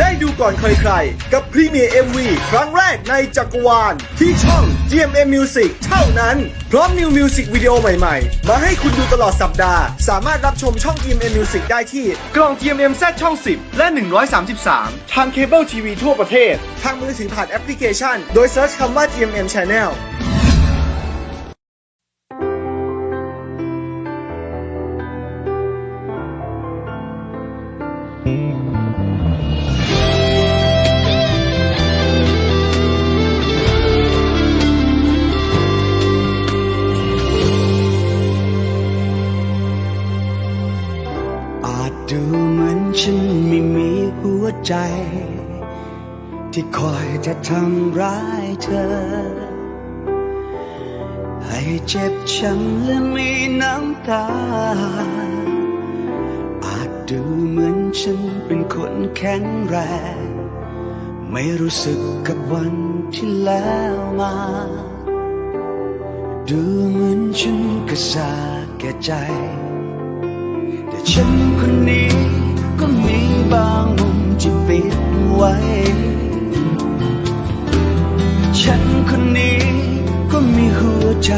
ได้ดูก่อนใครๆ กับพรีเมียร์ MV ครั้งแรกในจักรวาลที่ช่อง GMM Music เท่านั้น พร้อมนิวมิวสิกวิดีโอใหม่ๆ มาให้คุณดูตลอดสัปดาห์ สามารถรับชมช่อง GMM Music ได้ที่กล่อง GMM Z ช่อง 10 และ 133 ทางเคเบิลทีวีทั่วประเทศ ทางมือถือผ่านแอปพลิเคชัน โดยเซิร์ชคำว่า GMM Channel ใจ ที่คอยจะทำร้ายเธอ ให้เจ็บช้ำและมีน้ำตา อาจดูเหมือนฉันเป็นคนแข็งแรง ไม่รู้สึกกับวันที่แล้วมา ดูเหมือนฉันกระซาแก่ใจ แต่ฉันค ใจ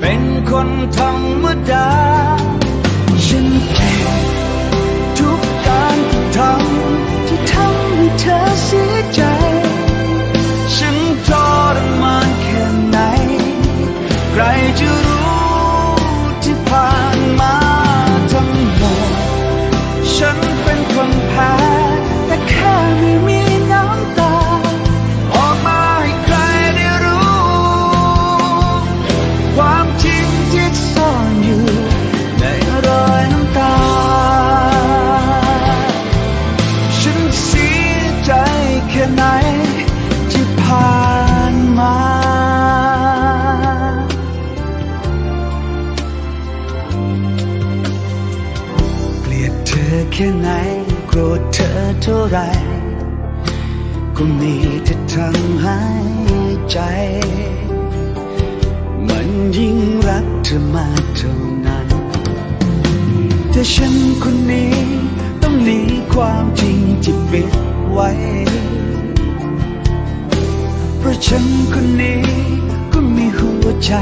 เป็นคนธรรมดา ฉันเจ็บทุกการทำ แค่ไหนโกรธเธอเท่าไร ก็มีแต่ทำให้ใจ มันยิ่งรักเธอมากเท่านั้น แต่ฉันคนนี้ต้องหนีความจริงที่ปิดไว้ เพราะฉันคนนี้ก็มีหัวใจ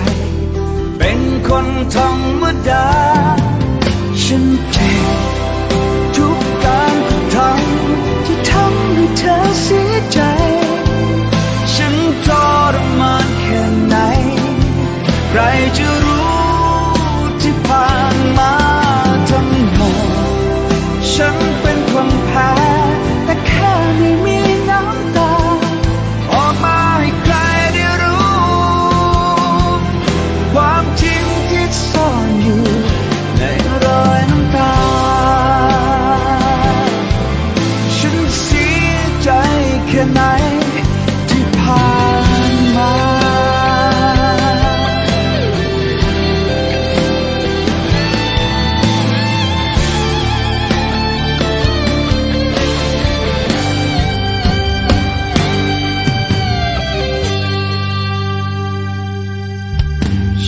เป็นคนธรรมดาฉันเจ็บ รจะรู้ที่ผ่านมาทั้งหมดฉัน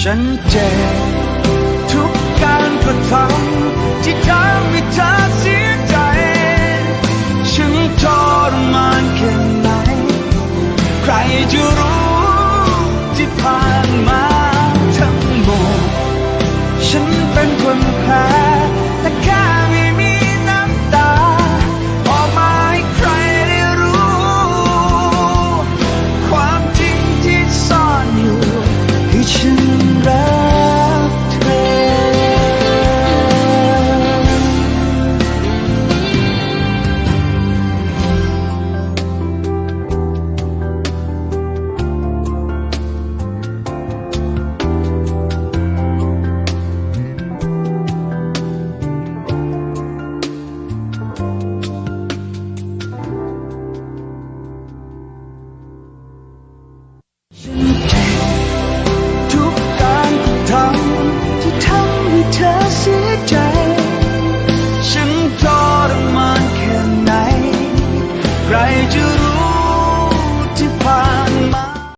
ฉันเจ็บทุกการกระทำที่ทำให้เธอ